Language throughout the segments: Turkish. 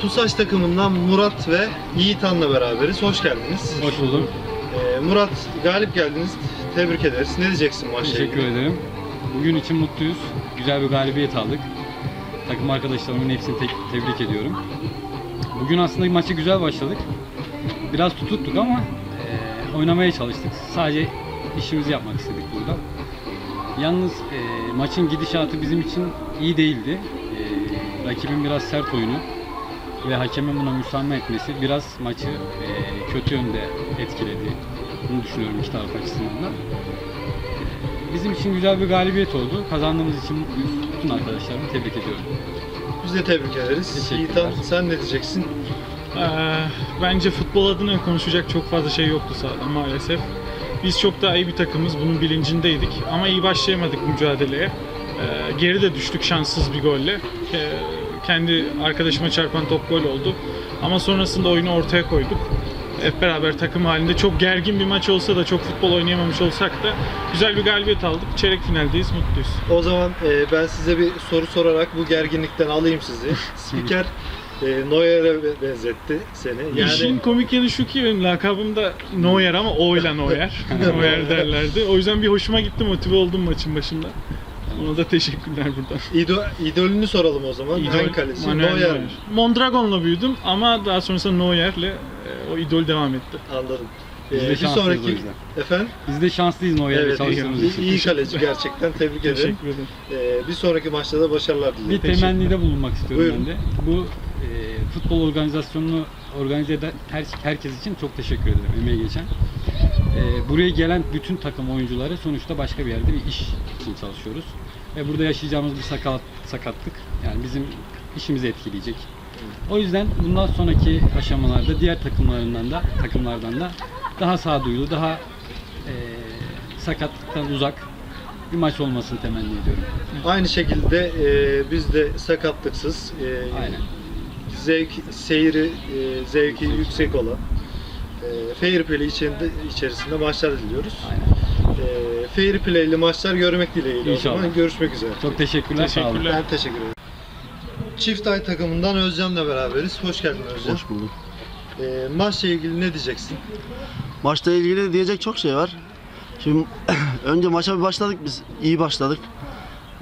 TUSAŞ takımından Murat ve Yiğitan'la beraberiz. Hoş geldiniz. Hoş buldum. Ee, Murat galip geldiniz. Tebrik ederiz. Ne diyeceksin maçla Teşekkür ilgili? ederim. Bugün için mutluyuz. Güzel bir galibiyet aldık. Takım arkadaşlarımın hepsini tek- tebrik ediyorum. Bugün aslında maçı güzel başladık. Biraz tututtuk ama e, oynamaya çalıştık. Sadece işimizi yapmak istedik burada. Yalnız e, maçın gidişatı bizim için iyi değildi. E, rakibin biraz sert oyunu ve hakemin buna müsaade etmesi biraz maçı e, kötü yönde etkiledi. Bunu düşünüyorum iki taraf açısından da. Bizim için güzel bir galibiyet oldu. Kazandığımız için mutluyuz. Bütün arkadaşlarımı tebrik ediyorum. Biz de tebrik ederiz. Teşekkürler. Yiğitan sen ne diyeceksin? Ee, bence futbol adına konuşacak çok fazla şey yoktu sahada maalesef. Biz çok daha iyi bir takımız, bunun bilincindeydik. Ama iyi başlayamadık mücadeleye. Ee, geri de düştük şanssız bir golle. Ee, kendi arkadaşıma çarpan top gol oldu. Ama sonrasında oyunu ortaya koyduk. Hep beraber takım halinde çok gergin bir maç olsa da çok futbol oynayamamış olsak da güzel bir galibiyet aldık. Çeyrek finaldeyiz, mutluyuz. O zaman e, ben size bir soru sorarak bu gerginlikten alayım sizi. Spiker e, Neuer'e be- benzetti seni. Yani İşin komik yanı şu ki benim lakabım da Neuer ama O ile Neuer. Neuer derlerdi. O yüzden bir hoşuma gitti, motive oldum maçın başında. Ona da teşekkürler buradan. idol, idolünü soralım o zaman. Hangi kaleci? Manuel Neuer. Neuer. Mondragon'la büyüdüm ama daha sonrasında Neuer'le e, o idol devam etti. Anladım. Biz Ee, de bir şanslıyız o sonraki yüzden. efendim Biz de şanslıyız Neuer'le evet çalıştığımız iyi, için. iyi kaleci gerçekten tebrik ederim. Teşekkür ederim. Ee, bir sonraki maçta da başarılar Bir dilerim. temennide bulunmak istiyorum Buyurun. ben de. Bu e, futbol organizasyonunu organize eden her, herkes için çok teşekkür ederim emeği geçen. E, buraya gelen bütün takım oyuncuları sonuçta başka bir yerde bir iş için çalışıyoruz. Ve burada yaşayacağımız bir sakat, sakatlık yani bizim işimizi etkileyecek. O yüzden bundan sonraki aşamalarda diğer takımlarından da takımlardan da daha sağduyulu, daha e, sakatlıktan uzak bir maç olmasını temenni ediyorum. Aynı şekilde e, biz de sakatlıksız, e, Aynen. zevk, seyri, e, zevki yüksek olan e, fair play içinde, içerisinde maçlar diliyoruz. Aynen. E, fair play'li maçlar görmek dileğiyle o zaman İnşallah. görüşmek üzere. Çok teşekkürler. Sağ olun. Teşekkürler. Ben teşekkür ederim. Çift ay takımından Özlem'le beraberiz. Hoş geldin Özlem. Hoş bulduk. E, maçla ilgili ne diyeceksin? Maçla ilgili diyecek çok şey var. Şimdi önce maça bir başladık biz. iyi başladık.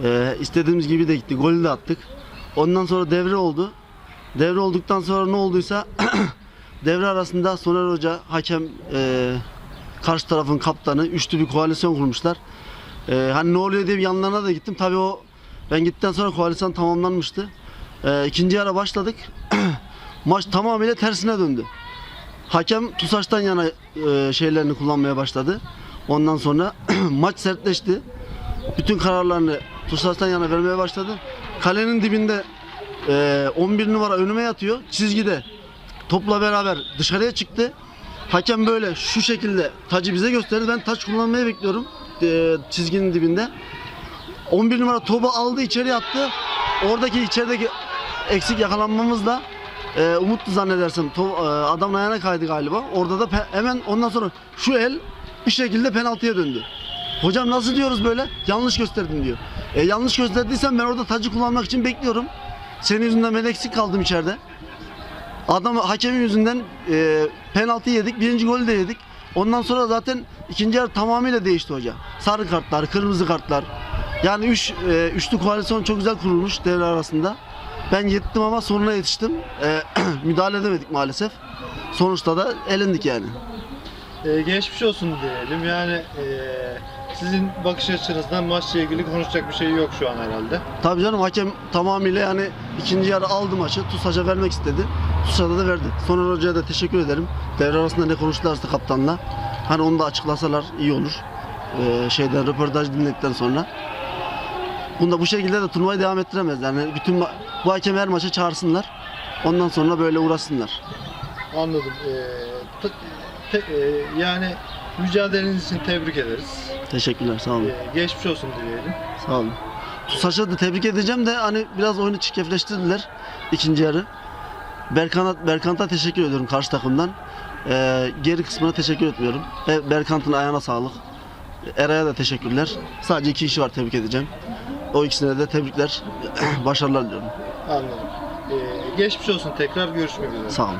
Ee, istediğimiz gibi de gitti. Golü de attık. Ondan sonra devre oldu. Devre olduktan sonra ne olduysa devre arasında Soner Hoca, hakem, e, karşı tarafın kaptanı üçlü bir koalisyon kurmuşlar. E, hani ne oluyor diye yanlarına da gittim. Tabii o ben gittikten sonra koalisyon tamamlanmıştı. E, ikinci ara başladık. Maç tamamıyla tersine döndü. Hakem TUSAŞ'tan yana e, şeylerini kullanmaya başladı. Ondan sonra maç sertleşti. Bütün kararlarını TUSAŞ'tan yana vermeye başladı. Kalenin dibinde e, 11 numara önüme yatıyor. Çizgide topla beraber dışarıya çıktı. Hakem böyle şu şekilde tacı bize gösterdi. Ben taç kullanmayı bekliyorum e, çizginin dibinde. 11 numara topu aldı içeri attı. Oradaki içerideki eksik yakalanmamızla e, Umutlu zannedersem to- e, adamın ayağına kaydı galiba. Orada da hemen ondan sonra şu el bir şekilde penaltıya döndü. Hocam nasıl diyoruz böyle? Yanlış gösterdin diyor. E, yanlış gösterdiysen ben orada tacı kullanmak için bekliyorum. Senin yüzünden ben eksik kaldım içeride. Adam hakemin yüzünden e, penaltı yedik. Birinci golü de yedik. Ondan sonra zaten ikinci yarı tamamıyla değişti hoca. Sarı kartlar, kırmızı kartlar. Yani üç, e, üçlü koalisyon çok güzel kurulmuş devre arasında. Ben yettim ama sonuna yetiştim. E, müdahale edemedik maalesef. Sonuçta da elendik yani. Ee, geçmiş olsun diyelim. Yani e, sizin bakış açınızdan maçla ilgili konuşacak bir şey yok şu an herhalde. Tabii canım hakem tamamıyla yani ikinci yarı aldı maçı. TUSAŞ'a vermek istedi. TUSAŞ'a da verdi. Soner Hoca'ya da teşekkür ederim. Devre arasında ne konuştularsa kaptanla. Hani onu da açıklasalar iyi olur. Ee, şeyden röportaj dinledikten sonra. Bunda bu şekilde de turnuvayı devam ettiremez. Yani bütün ma- bu hakem her maça çağırsınlar. Ondan sonra böyle uğraşsınlar. Anladım. Ee, t- te- e, yani mücadeleniz için tebrik ederiz. Teşekkürler sağ olun. Ee, geçmiş olsun diyelim. Sağ olun. TUSAŞ'a da tebrik edeceğim de hani biraz oyunu çirkefleştirdiler ikinci yarı. Berkant'a, Berkant'a teşekkür ediyorum karşı takımdan. Ee, geri kısmına teşekkür etmiyorum. Berkant'ın ayağına sağlık. Eray'a da teşekkürler. Sadece iki kişi var tebrik edeceğim. O ikisine de tebrikler. Başarılar diliyorum. Anladım. Ee, geçmiş olsun tekrar görüşmek üzere. Sağ olun.